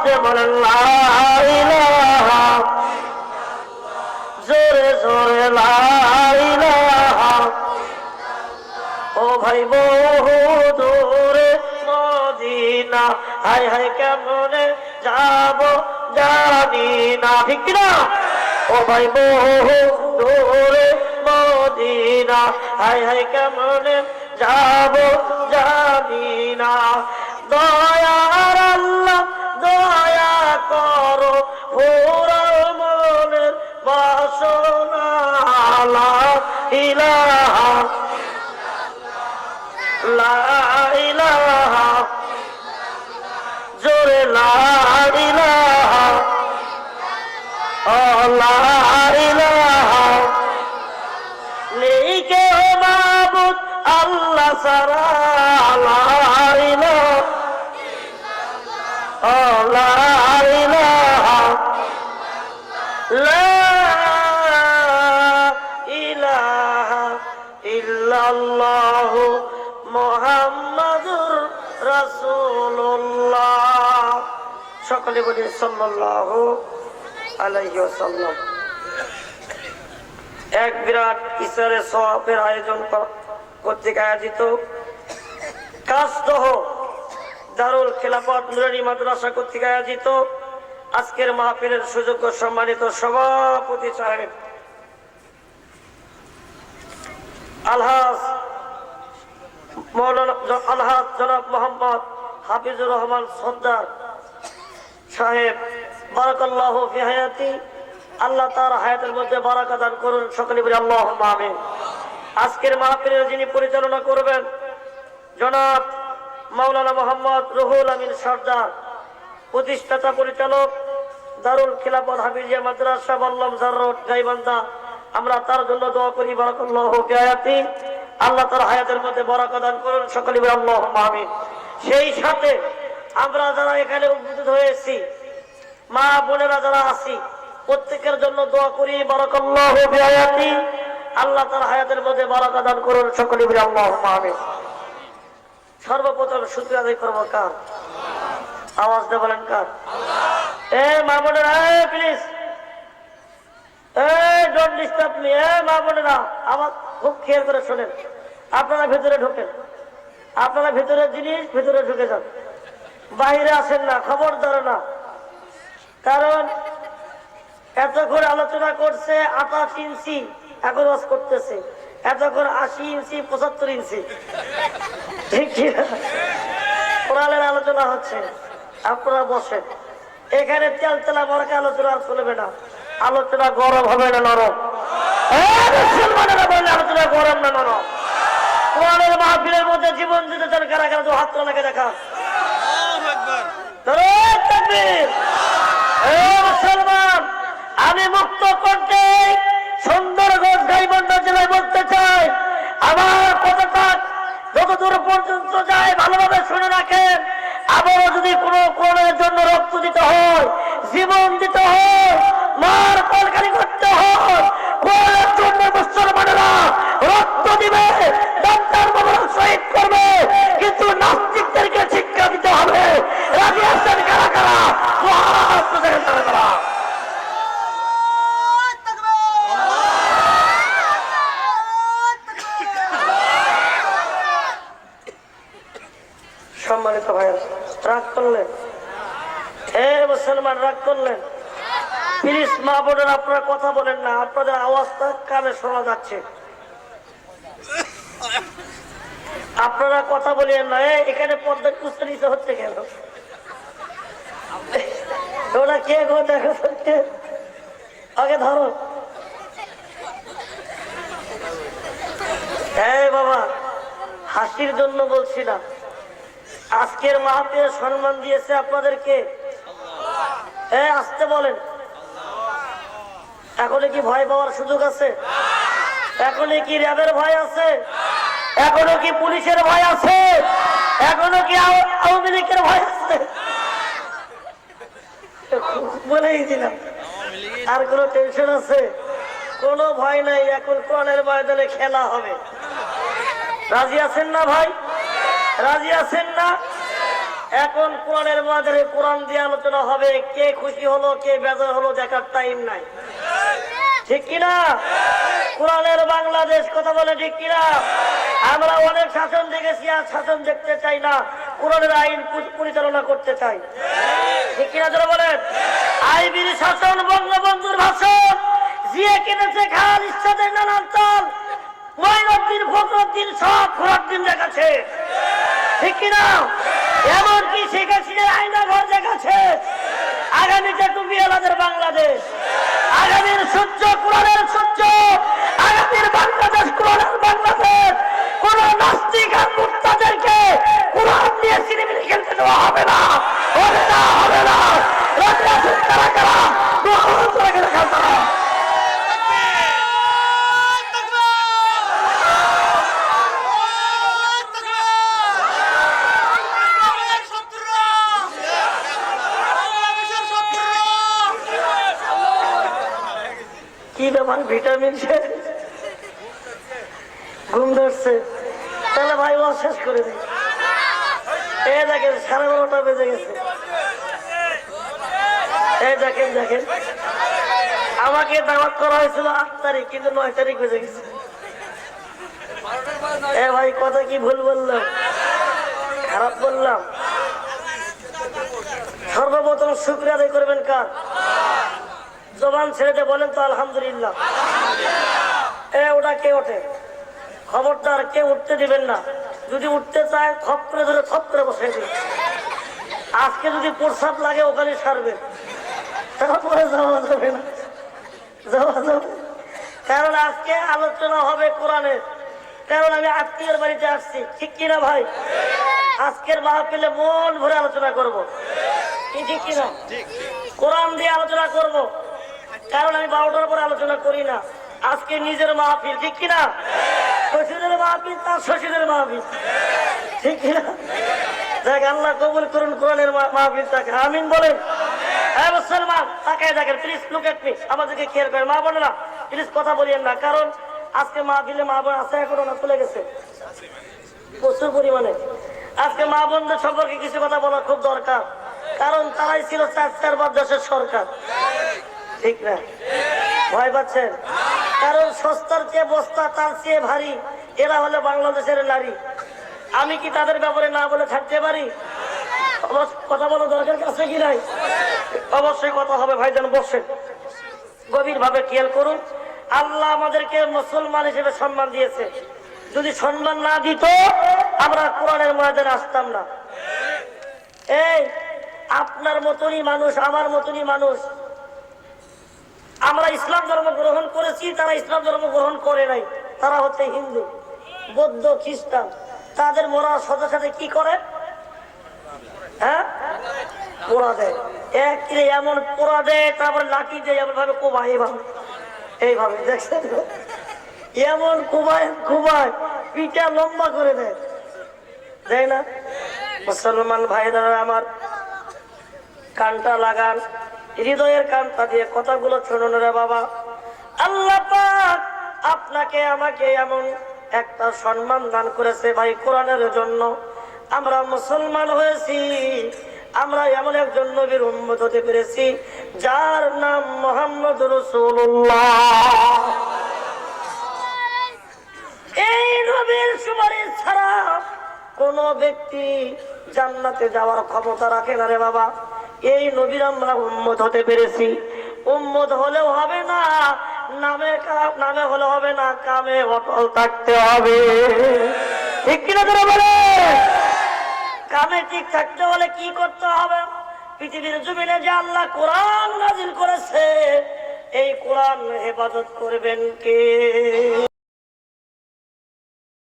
আওয়াজে বলেন জোরে জোরে ও ভাই, বহু দূরে মদিনা। হাই হাই কেমনে যাব জানি না। ঠিক না ও ভাই, বহু দূরে মদিনা। হাই হাই কেমনে যাব জানি না। দয়ার আল্লাহ দয়া করো মনের বাসনা ইলাহা জোরে লা ইলাহা। ও লা ইলাহা। নেই কে মাবুদ, আল্লাহ সারা ইল্লাল্লাহু মুহাম্মাদুর সকলে বলি এক বিরাট ঈশ্বরের সওয়াবের আয়োজন কর্তৃক আয়োজিত কাজদহ দারুল খেলাফত নুরানি মাদ্রাসা কর্তৃক আয়োজিত আজকের মাহফিলের সুযোগ্য সম্মানিত সভাপতি সাহেব আলহাজ, মৌলানা আলহাজ জনাব মোহাম্মদ হাফিজুর রহমান সর্দার সাহেব, বারাকাল্লাহ ফি হায়াতি। আল্লাহ তার হায়াতের মধ্যে বারাকা দান করুন, সকলে বলে আল্লাহ আমিন। আজকের মাহফিলের যিনি পরিচালনা করবেন জনাব মাওলানা মোহাম্মদ রুহুল আমিন সর্দার, প্রতিষ্ঠাতা পরিচালক দারুল খিলাফত হাফিজিয়া মাদ্রাসা, বল্লম জাররোড গাইবান্ধা। আমরা তার জন্য দোয়া করি, বারাকাল্লাহ ফি হায়াতি। আল্লাহ তার হায়াতের মধ্যে বারাকা দান করুন, সকলে বলে আল্লাহ আমিন। সেই সাথে আমরা যারা এখানে উপস্থিত হয়েছি, মা বোনেরা যারা আছি, প্রত্যেকের জন্য দোয়া করি, বারাকাল্লাহু বিআয়াতি আল্লাহ তার হায়াতের মধ্যে বারাকা দান করুন, সকলে আল্লাহুম্মা আমিন। সর্বপ্রথম শুকরিয়া আদায় করব কার? আওয়াজ দিয়ে বলেন কার? এ মা বোনেরা প্লিজ। ডোন্ট ডিস্টার্ব মি এ মা বোনেরা, আমার খুব খেয়াল করে শোনেন। আপনারা ভেতরে ঢোকেন। আপনারা ভেতরের জিনিস ভেতরে ঢুকে যান। বাইরে আসেন না খবর ধরে না। কারণ এতক্ষণ আলোচনা করছে আঠাশ ইঞ্চি, এখন ওয়াজ করতেছে। এতক্ষণ আশি ইঞ্চি, পঁচাত্তর ইঞ্চি। ঠিক কি কোরআনের আলোচনা হচ্ছে। আপনারা বসেন। এখানে তেল তেলা মরকে আলোচনা আর চলবে না। আলোচনা গরম হবে না নরম? এ, মুসলমানেরা বললে আলোচনা গরম না নরম? কোরআনের মাহফিলের মধ্যে জীবন দিতে চান কারা কারা? তো হাত তোলাকে দেখা নারায়ে তাকবীর। এ মুসলমান আমি মুক্ত করতে সুন্দরগঞ্জ গাইবান্ধা জেলায় বলতে চাই আমার কথাটা যতদূর পর্যন্ত যায় ভালোভাবে শুনে রাখেন। আবারও যদি কোনো কোরআনের জন্য রক্ত দিতে হয় জীবন দিতে হয় মার কলকারি করতে হয় কোরআনের জন্য মুসলমানেরা রক্ত দিবে ডাক্তার মোবারক শহীদ করবে কিন্তু নাস্তিকদেরকে শিক্ষা দিতে হবে রাজি আছেন কারা কারা মহারাষ্ট্র থেকে তারা কারা সম্মানিত ভাইয়ের রাগ করলেন? এ মুসলমান, রাগ করলেন? প্লিজ মা বোনের আপনারা কথা বলেন না, আপনাদের আওয়াজটা কানে শোনা যাচ্ছে। আপনারা কথা বলিয়েন না এখানে পর্দা কুস্তে নিতে হচ্ছে কেন? ওরা কে গো, দেখো আগে ধরো। হ্যাঁ বাবা, হাসির জন্য বলছি না আজকের মাহাতে সম্মান দিয়েছে আপনাদেরকে। এ, আসতে বলেন। এখনও কি ভয় পাওয়ার সুযোগ আছে? এখনও কি র্যাবের ভয় আছে? এখনও কি পুলিশের ভয় আছে? এখনও কি আওয়ামী লীগের ভয় আছে? বলেই দিলাম। আর কোনো টেনশন আছে? কোনো ভয় নাই। এখন কোরআনের ময়দানে খেলা হবে। রাজি আছেন না ভাই? রাজি আছেন না? এখন কোরআনের মাঝে কোরআন দিয়ে আলোচনা হবে। কে খুশি হলো, কে বেজার হলো, দেখার টাইম নাই। ঠিক কিনা? কোরআনের বাংলাদেশ কথা বলে ঠিক কিনা? আমরা অনেক শাসন দেখেছি, আর শাসন দেখতে চাই না। কোরআনের আইন পরিচালনা করতে চাই। ঠিক কিনা যারা বলেন? আইবির শাসন বঙ্গবন্ধুর ভাষণ। জিয়ে কিনেছে খাল, ইচ্ছাদের নানান চাল। ময়নুদ্দিন, ফখরুদ্দিন, সব ফখরুদ্দিন দেখাচ্ছে। ঠিক কিনা? এমনকি শেখ হাসিনার ঘর দেখাচ্ছে। আগামীতে টুপি আলাদের বাংলাদেশ, আগামীর সূর্য কোরআনের সূর্য, আগামীর বাংলাদেশ কোরআনের বাংলাদেশ। কোন নাস্তিক আর মুক্তাদেরকে সিনেমিনি খেলতে দেওয়া হবে না, হবে গেলে খেলতে না কি ব্যাপার ভিটামিন ঘুম ধরছে। তাহলে ভাই ও শেষ করে দিই। এ দেখেন, সাড়ে বারোটা বেজে গেছে। এই দেখেন দেখেন। আমাকে দাওয়াত করা হয়েছিল আট তারিখ, কিন্তু নয় তারিখ বেজে গেছে। এ ভাই, কথা কি ভুল বললাম? খারাপ বললাম? সর্বপ্রথম শুক্রিয়া করবেন কার? জবান ছেড়ে বলেন তো আলহামদুলিল্লাহ। এ ওটা কে ওঠে? খবরদার কে উঠতে দিবেন না? যদি উঠতে চায় থপ করে ধরে থপ করে বসে আজকে যদি প্রসাদ লাগে ওখানে সারবে। তারপরে যাওয়া যাবে না। যাওয়া যাবে। কারণ আজকে আলোচনা হবে কোরআনের। কারণ আমি আত্মীয়ের বাড়িতে আসছি। ঠিক কিনা ভাই? আজকের মাহফিলে মন ভরে আলোচনা করব। কি ঠিক কিনা? কোরআন দিয়ে আলোচনা করব। কারণ আমি বারোটার পরে আলোচনা করি না। আজকে নিজের মাহফিল, ঠিক কিনা? শ্বশুরের মাহফিল, তার শ্বশুরের মাহফিল। ঠিক কিনা? দেখ আল্লাহ কবুল করুন, কোরআনের মাহফিল তাকে। আমিন বলেন। হ্যাঁ দেখেন প্লিজ লুক খেয়াল করেন। মা প্লিজ কথা বলিয়েন না। কারণ আজকে মা বোন না চলে গেছে। প্রচুর পরিমাণে। আজকে মা বোনদের সম্পর্কে কিছু কথা খুব দরকার। কারণ তারাই ছিল চার চারবার দেশের সরকার। ঠিক না। ভয় পাচ্ছেন? কারণ সস্তার চেয়ে বস্তা, তার চেয়ে ভারী। এরা হলো বাংলাদেশের নারী। আমি কি তাদের ব্যাপারে না বলে থাকতে পারি? কথা বলা দরকার আছে কি নাই? অবশ্যই কথা হবে, ভাইজান, বসেন। গভীর ভাবে খেয়াল করুন। আল্লাহ আমাদেরকে মুসলমান হিসেবে সম্মান দিয়েছে। যদি সম্মান না দিত, আমরা কোরআনের ময়দানে আসতাম না। এই, আপনার মতনই মানুষ, আমার মতনই মানুষ। আমরা ইসলাম ধর্ম গ্রহণ করেছি, তারা ইসলাম ধর্ম গ্রহণ করে নাই। তারা হচ্ছে হিন্দু, বৌদ্ধ, খ্রিস্টান। তাদের মোরা সাথে সাথে কি করে? হ্যাঁ? পোড়া দেয়। এক এমন পোড়া দেয়, তারপর লাঠি দেয় এমন ভাবে কোবায়, এইভাবে। এইভাবে, দেখছেন এমন কুবায় কুবায়, পিঠা লম্বা করে দেয়। দেয় না? মুসলমান ভাইরা আমার কানটা লাগান, হৃদয়ের কানটা দিয়ে কথাগুলো শুনুন রে বাবা। আল্লাহ আপনাকে, আমাকে এমন একটা সম্মান দান করেছে ভাই কোরআনের জন্য। আমরা মুসলমান হয়েছি, আমরা এমন একজন নবীর উন্মত হতে পেরেছি, যার নাম মোহাম্মদ রসুল্লাহ এই নবীর সুপারিশ ছাড়া কোন ব্যক্তি জান্নাতে যাওয়ার ক্ষমতা রাখে না রে বাবা। এই নবীর আমরা উম্মত হতে পেরেছি। উম্মত হলেও হবে না, নামে নামে হলে হবে না, কামে অটল থাকতে হবে। ঠিক কিনা তোরা বলে? কামে ঠিক থাকতে হলে কি করতে হবে? পৃথিবীর জমিনে যে আল্লাহ কোরআন নাজিল করেছে, এই কোরআন হেফাজত করবেন কে?